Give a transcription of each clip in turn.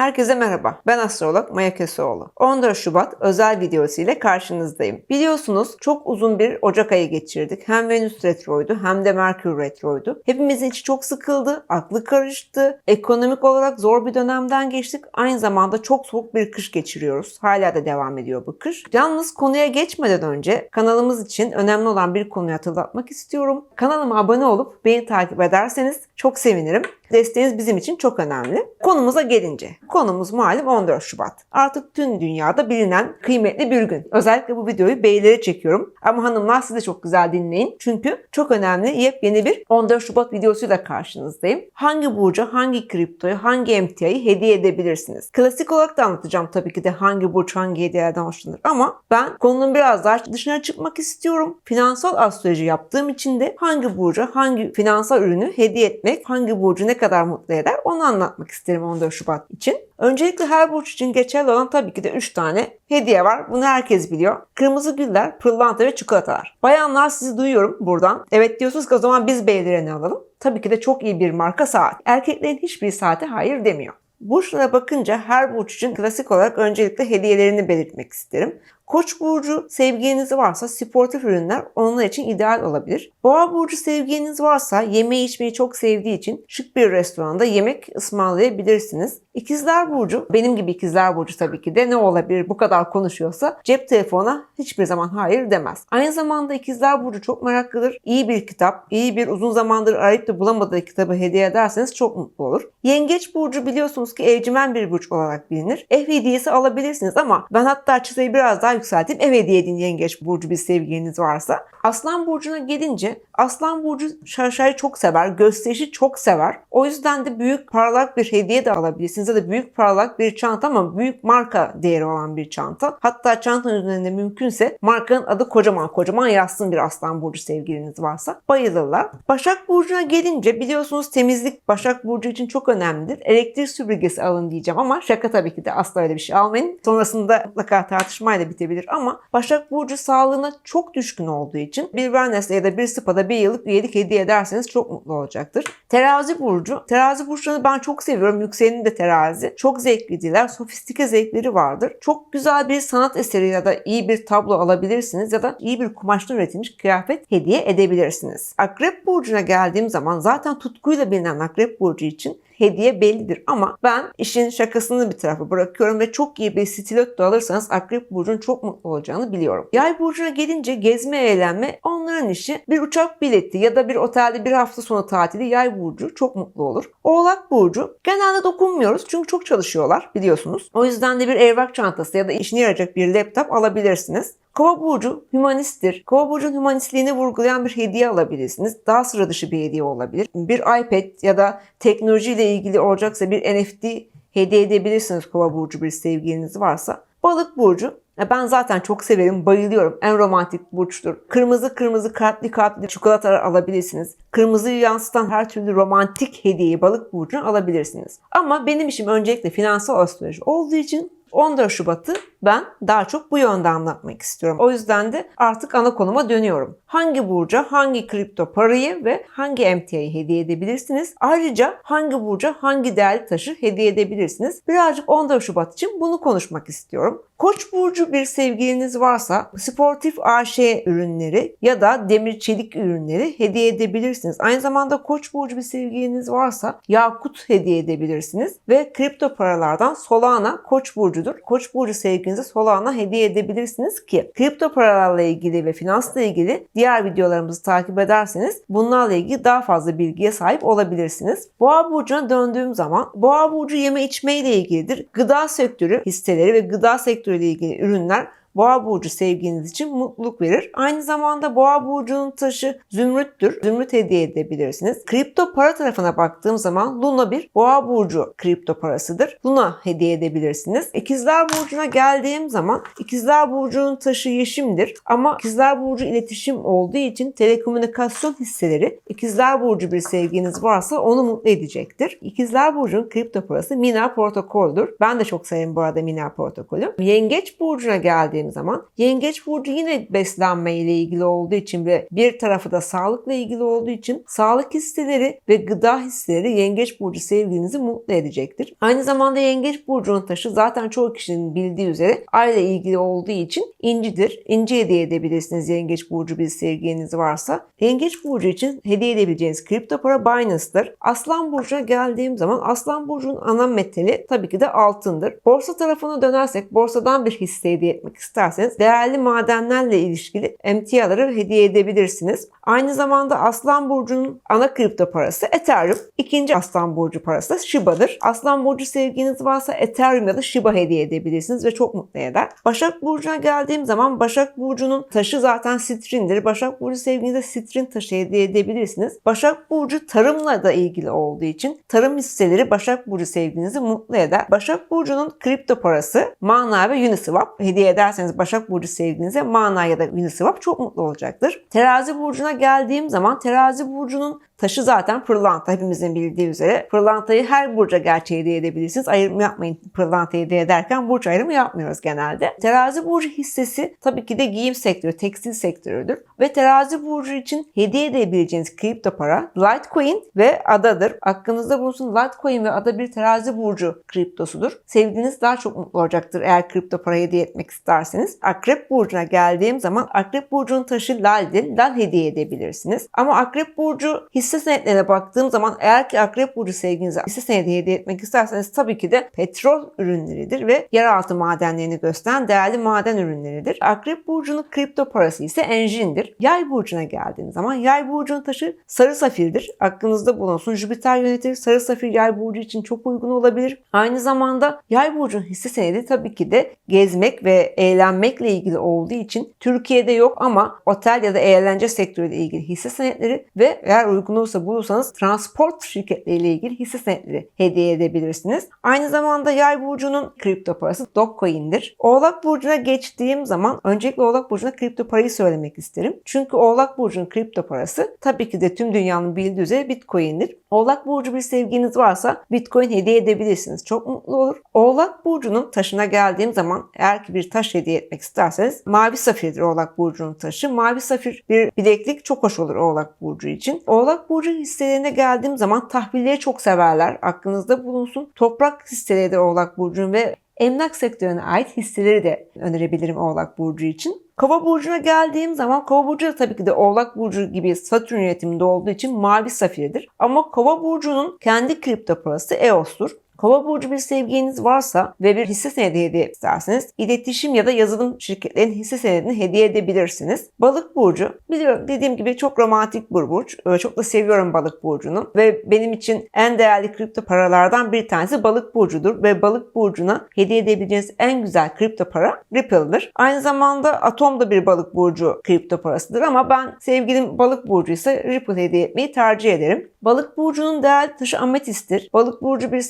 Herkese merhaba. Ben astrolog Maya Köseoğlu. 14 Şubat özel videosu ile karşınızdayım. Biliyorsunuz çok uzun bir Ocak ayı geçirdik. Hem Venüs retroydu hem de Merkür retroydu. Hepimizin içi çok sıkıldı, aklı karıştı. Ekonomik olarak zor bir dönemden geçtik. Aynı zamanda çok soğuk bir kış geçiriyoruz. Hala da devam ediyor bu kış. Yalnız konuya geçmeden önce kanalımız için önemli olan bir konuyu hatırlatmak istiyorum. Kanalıma abone olup beni takip ederseniz çok sevinirim. Desteğiniz bizim için çok önemli. Konumuza gelince. Konumuz malum 14 Şubat. Artık tüm dünyada bilinen kıymetli bir gün. Özellikle bu videoyu beylere çekiyorum. Ama hanımlar siz de çok güzel dinleyin. Çünkü çok önemli yepyeni bir 14 Şubat videosuyla karşınızdayım. Hangi burcu, hangi kriptoyu, hangi emtiayı hediye edebilirsiniz? Klasik olarak da anlatacağım tabii ki de hangi burç hangi hediyelerden hoşlanır. Ama ben konunun biraz daha dışına çıkmak istiyorum. Finansal astroloji yaptığım için de hangi burcu, hangi finansal ürünü hediye etmek, hangi burcu ne kadar mutlu eder onu anlatmak isterim 14 Şubat için. Öncelikle her burç için geçerli olan tabii ki de 3 tane hediye var. Bunu herkes biliyor. Kırmızı güller, pırlanta ve çikolatalar. Bayanlar sizi duyuyorum buradan. Evet diyorsunuz ki o zaman biz beylere ne alalım? Tabii ki de çok iyi bir marka saat. Erkeklerin hiçbir saate hayır demiyor. Burçlara bakınca her burç için klasik olarak öncelikle hediyelerini belirtmek isterim. Koç burcu sevginiz varsa sportif ürünler onlar için ideal olabilir. Boğa burcu sevginiz varsa yemeği içmeyi çok sevdiği için şık bir restoranda yemek ısmarlayabilirsiniz. İkizler burcu, benim gibi ikizler burcu tabii ki de ne olabilir bu kadar konuşuyorsa cep telefona hiçbir zaman hayır demez. Aynı zamanda ikizler burcu çok meraklıdır. İyi bir kitap, iyi bir uzun zamandır arayıp da bulamadığı kitabı hediye ederseniz çok mutlu olur. Yengeç burcu biliyorsunuz ki evcimen bir burç olarak bilinir. Ev hediyesi alabilirsiniz ama ben hatta çıtayı biraz daha yükselteyim. Ev hediye edin yengeç burcu bir sevginiz varsa. Aslan burcuna gelince Aslan burcu şaşayı çok sever, gösterişi çok sever. O yüzden de büyük parlak bir hediye de alabilirsiniz ya da büyük parlak bir çanta ama büyük marka değeri olan bir çanta. Hatta çantanın üzerinde mümkünse markanın adı kocaman kocaman yazsın bir Aslan burcu sevgiliniz varsa. Bayılırlar. Başak burcuna gelince biliyorsunuz temizlik Başak burcu için çok önemlidir. Elektrik süpürgesi alın diyeceğim ama şaka tabii ki de asla öyle bir şey almayın. Sonrasında mutlaka tartışmayla bitebilir ama Başak burcu sağlığına çok düşkün olduğu için bir wellness ya da bir spa'da bir yıllık üyelik hediye ederseniz çok mutlu olacaktır. Terazi burcu. Terazi burçlarını ben çok seviyorum. Yükselenim de terazi. Çok zevklidirler. Sofistike zevkleri vardır. Çok güzel bir sanat eseri ya da iyi bir tablo alabilirsiniz ya da iyi bir kumaştan üretilmiş kıyafet hediye edebilirsiniz. Akrep burcuna geldiğim zaman zaten tutkuyla bilinen Akrep burcu için hediye bellidir ama ben işin şakasını bir tarafa bırakıyorum ve çok iyi bir stiletto alırsanız Akrep Burcu'nun çok mutlu olacağını biliyorum. Yay Burcu'na gelince gezme eğlenme onların işi bir uçak bileti ya da bir otelde bir hafta sonu tatili Yay Burcu çok mutlu olur. Oğlak Burcu genelde dokunmuyoruz çünkü çok çalışıyorlar biliyorsunuz. O yüzden de bir evrak çantası ya da işine yarayacak bir laptop alabilirsiniz. Kova burcu hümanisttir. Kova burcun hümanistliğini vurgulayan bir hediye alabilirsiniz. Daha sıra dışı bir hediye olabilir. Bir iPad ya da teknolojiyle ilgili olacaksa bir NFT hediye edebilirsiniz Kova burcu bir sevgiliniz varsa. Balık burcu ben zaten çok severim, bayılıyorum. En romantik burçtur. Kırmızı kırmızı kalpli kalpli çikolatalar alabilirsiniz. Kırmızıyı yansıtan her türlü romantik hediyeyi balık burcuna alabilirsiniz. Ama benim işim öncelikle finansal astroloji olduğu için 14 Şubat'ı ben daha çok bu yönde anlatmak istiyorum. O yüzden de artık ana konuma dönüyorum. Hangi burca hangi kripto parayı ve hangi emtiayı hediye edebilirsiniz? Ayrıca hangi burca hangi değerli taşı hediye edebilirsiniz? Birazcık 14 Şubat için bunu konuşmak istiyorum. Koç burcu bir sevgiliniz varsa sportif AŞ ürünleri ya da demir çelik ürünleri hediye edebilirsiniz. Aynı zamanda Koç burcu bir sevgiliniz varsa yakut hediye edebilirsiniz ve kripto paralardan Solana Koç burcudur. Koç burcu sevgilinize Solana hediye edebilirsiniz ki kripto paralarla ilgili ve finansla ilgili diğer videolarımızı takip ederseniz bunlarla ilgili daha fazla bilgiye sahip olabilirsiniz. Boğa burcuna döndüğüm zaman Boğa burcu yeme içme ile ilgilidir. Gıda sektörü hisseleri ve gıda sektörü ile ilgili ürünler Boğa burcu sevginiz için mutluluk verir. Aynı zamanda Boğa burcunun taşı zümrüttür. Zümrüt hediye edebilirsiniz. Kripto para tarafına baktığım zaman Luna bir Boğa burcu kripto parasıdır. Luna hediye edebilirsiniz. İkizler burcuna geldiğim zaman İkizler burcunun taşı yeşimdir. Ama İkizler burcu iletişim olduğu için telekomünikasyon hisseleri İkizler burcu bir sevginiz varsa onu mutlu edecektir. İkizler burcunun kripto parası Mina protokoldür. Ben de çok severim bu arada Mina protokolü. Yengeç burcuna geldiğim geldiğim zaman Yengeç burcu yine beslenme ile ilgili olduğu için ve bir tarafı da sağlıkla ilgili olduğu için sağlık hisseleri ve gıda hisseleri Yengeç burcu sevgilinizi mutlu edecektir. Aynı zamanda Yengeç burcunun taşı zaten çoğu kişinin bildiği üzere ay ile ilgili olduğu için incidir. İnci hediye edebilirsiniz Yengeç burcu bir sevgiliniz varsa. Yengeç burcu için hediye edebileceğiniz kripto para Binance'dır. Aslan burcuna geldiğim zaman Aslan burcunun ana metali tabii ki de altındır. Borsa tarafına dönersek borsadan bir hisse hediye etmek isterseniz değerli madenlerle ilişkili emtiaları hediye edebilirsiniz. Aynı zamanda Aslan burcunun ana kripto parası Ethereum. İkinci Aslan burcu parası Shiba'dır. Aslan burcu sevginiz varsa Ethereum ya da Shiba hediye edebilirsiniz ve çok mutlu eder. Başak burcuna geldiğim zaman Başak burcunun taşı zaten sitrindir. Başak burcu sevginize sitrin taşı hediye edebilirsiniz. Başak burcu tarımla da ilgili olduğu için tarım hisseleri Başak burcu sevginizi mutlu eder. Başak burcunun kripto parası Mana ve Uniswap hediye ederseniz Başak burcu sevginize Mana ya da Uniswap çok mutlu olacaktır. Terazi burcuna geldiğim zaman Terazi burcunun Taşı zaten pırlanta hepimizin bildiği üzere. Pırlantayı her burca gerçi hediye edebilirsiniz. Ayrım yapmayın pırlantayı hediye ederken burç ayrımı yapmıyoruz genelde. Terazi burcu hissesi tabii ki de giyim sektörü, tekstil sektörüdür. Ve terazi burcu için hediye edebileceğiniz kripto para Litecoin ve adadır. Aklınızda bulunsun Litecoin ve ada bir terazi burcu kriptosudur. Sevdiğiniz daha çok mutlu olacaktır eğer kripto para hediye etmek isterseniz. Akrep burcuna geldiğim zaman Akrep burcunun taşı laldir. Lal hediye edebilirsiniz. Ama Akrep burcu hisse hisse senetlerine baktığım zaman eğer ki akrep burcu sevginize hisse senedi hediye etmek isterseniz tabii ki de petrol ürünleridir ve yeraltı madenlerini gösteren değerli maden ürünleridir. Akrep burcunun kripto parası ise enjindir. Yay burcuna geldiğiniz zaman yay burcunun taşı sarı safirdir. Aklınızda bulunsun. Jüpiter yönetir. Sarı safir yay burcu için çok uygun olabilir. Aynı zamanda yay burcunun hisse senedi tabii ki de gezmek ve eğlenmekle ilgili olduğu için Türkiye'de yok ama otel ya da eğlence sektörüyle ilgili hisse senetleri ve eğer uygun olursa bulursanız transport şirketleriyle ilgili hisse senetleri hediye edebilirsiniz. Aynı zamanda yay burcunun kripto parası Dogecoin'dir. Oğlak burcuna geçtiğim zaman öncelikle Oğlak burcuna kripto parayı söylemek isterim. Çünkü Oğlak burcunun kripto parası tabii ki de tüm dünyanın bildiği üzere Bitcoin'dir. Oğlak burcu bir sevginiz varsa Bitcoin hediye edebilirsiniz. Çok mutlu olur. Oğlak burcunun taşına geldiğim zaman eğer ki bir taş hediye etmek isterseniz mavi safirdir Oğlak burcunun taşı. Mavi safir bir bileklik çok hoş olur Oğlak burcu için. Oğlak burcu hisselerine geldiğim zaman tahvilleri çok severler. Aklınızda bulunsun. Toprak hisseleri de Oğlak burcunun ve emlak sektörüne ait hisseleri de önerebilirim Oğlak burcu için. Kova burcuna geldiğim zaman Kova burcu da tabii ki de Oğlak burcu gibi Satürn yönetiminde olduğu için mavi safirdir. Ama Kova burcunun kendi kripto parası EOS'tur. Kova burcu bir sevginiz varsa ve bir hisse senedi hediye isterseniz iletişim ya da yazılım şirketlerinin hisse senedini hediye edebilirsiniz. Balık burcu biliyorum dediğim gibi çok romantik bir burç. Çok da seviyorum balık burcunu ve benim için en değerli kripto paralardan bir tanesi balık burcudur ve balık burcuna hediye edebileceğiniz en güzel kripto para Ripple'dır. Aynı zamanda Atom da bir balık burcu kripto parasıdır ama ben sevgilim balık burcu ise Ripple hediye etmeyi tercih ederim. Balık burcunun değerli taşı ametisttir. Balık burcu bir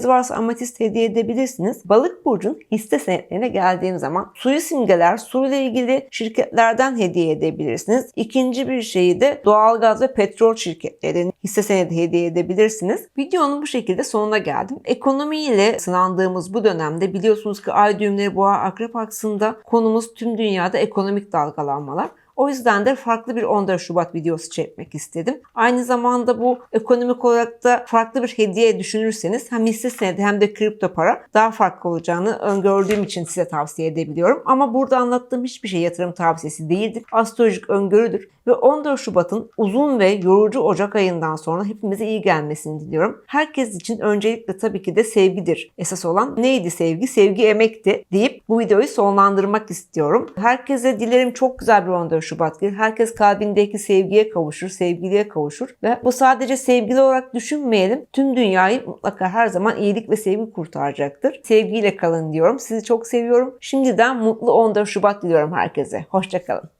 sevginiz varsa ametist hediye edebilirsiniz. Balık burcun hisse senetlerine geldiğim zaman suyu simgeler, suyla ilgili şirketlerden hediye edebilirsiniz. İkinci bir şeyi de doğalgaz ve petrol şirketlerinin hisse senedi hediye edebilirsiniz. Videonun bu şekilde sonuna geldim. Ekonomiyle sınandığımız bu dönemde biliyorsunuz ki ay düğümleri boğa akrep aksında konumuz tüm dünyada ekonomik dalgalanmalar. O yüzden de farklı bir 14 Şubat videosu çekmek istedim. Aynı zamanda bu ekonomik olarak da farklı bir hediye düşünürseniz hem hisse senedi hem de kripto para daha farklı olacağını öngördüğüm için size tavsiye edebiliyorum. Ama burada anlattığım hiçbir şey yatırım tavsiyesi değildir. Astrolojik öngörüdür ve 14 Şubat'ın uzun ve yorucu Ocak ayından sonra hepimize iyi gelmesini diliyorum. Herkes için öncelikle tabii ki de sevgidir. Esas olan neydi sevgi? Sevgi emekti deyip bu videoyu sonlandırmak istiyorum. Herkese dilerim çok güzel bir 14 Şubat gelir. Herkes kalbindeki sevgiye kavuşur, sevgiliye kavuşur ve bu sadece sevgili olarak düşünmeyelim. Tüm dünyayı mutlaka her zaman iyilik ve sevgi kurtaracaktır. Sevgiyle kalın diyorum. Sizi çok seviyorum. Şimdiden mutlu 14 Şubat diliyorum herkese. Hoşçakalın.